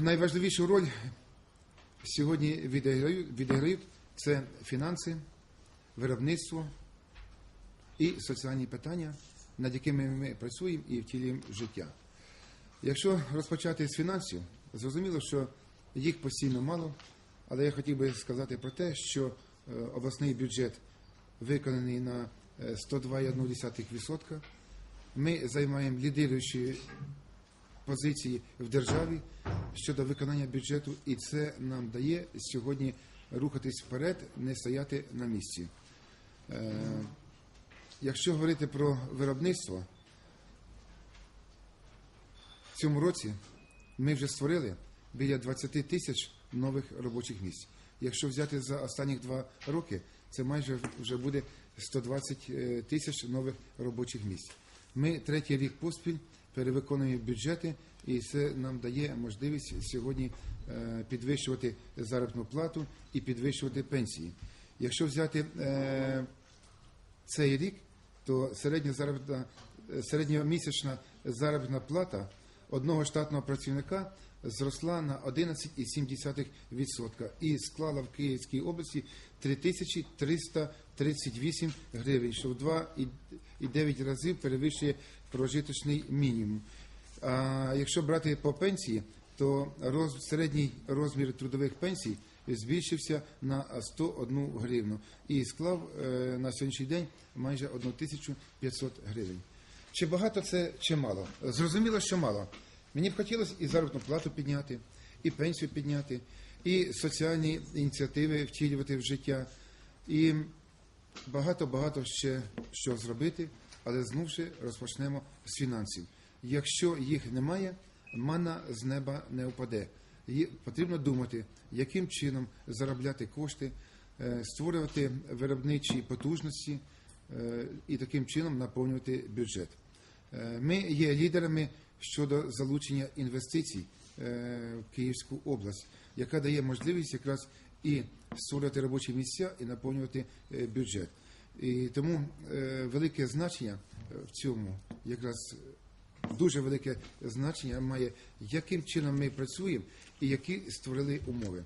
найважливішу роль сьогодні відіграють, відіграють це фінанси, виробництво і соціальні питання, над якими ми працюємо і втілюємо життя. Якщо розпочати з фінансів, зрозуміло, що їх постійно мало, але я хотів би сказати про те, що е, обласний бюджет виконаний на е, 102,1%. Ми займаємо лідируючі позиції в державі щодо виконання бюджету, і це нам дає сьогодні рухатись вперед, не стояти на місці. Е, Якщо говорити про виробництво, в цьому році ми вже створили біля 20 тисяч нових робочих місць. Якщо взяти за останні два роки, це майже вже буде 120 е, тисяч нових робочих місць. Ми третій рік поспіль перевиконуємо бюджети, і це нам дає можливість сьогодні е, підвищувати заробітну плату і підвищувати пенсії. Якщо взяти е, цей рік, то середня заробітна, середньомісячна заробітна плата одного штатного працівника зросла на 11,7% і склала в Київській області 3338 гривень, що в 2,9 разів перевищує прожиточний мінімум. А якщо брати по пенсії, то роз, середній розмір трудових пенсій збільшився на 101 гривну і склав е, на сьогоднішній день майже 1500 гривень. Чи багато це, чи мало? Зрозуміло, що мало. Мені б хотілося і заробітну плату підняти, і пенсію підняти, і соціальні ініціативи втілювати в життя, і багато-багато ще що зробити, але знову ж розпочнемо з фінансів. Якщо їх немає, мана з неба не впаде. Є- Потрібно думати, яким чином заробляти кошти, е, створювати виробничі потужності е, і таким чином наповнювати бюджет. Е, Ми є лідерами щодо залучення інвестицій в Київську область, яка дає можливість якраз і створювати робочі місця і наповнювати е, бюджет. І тому е, велике значення е, в цьому якраз дуже велике значення має, яким чином ми працюємо і які створили умови.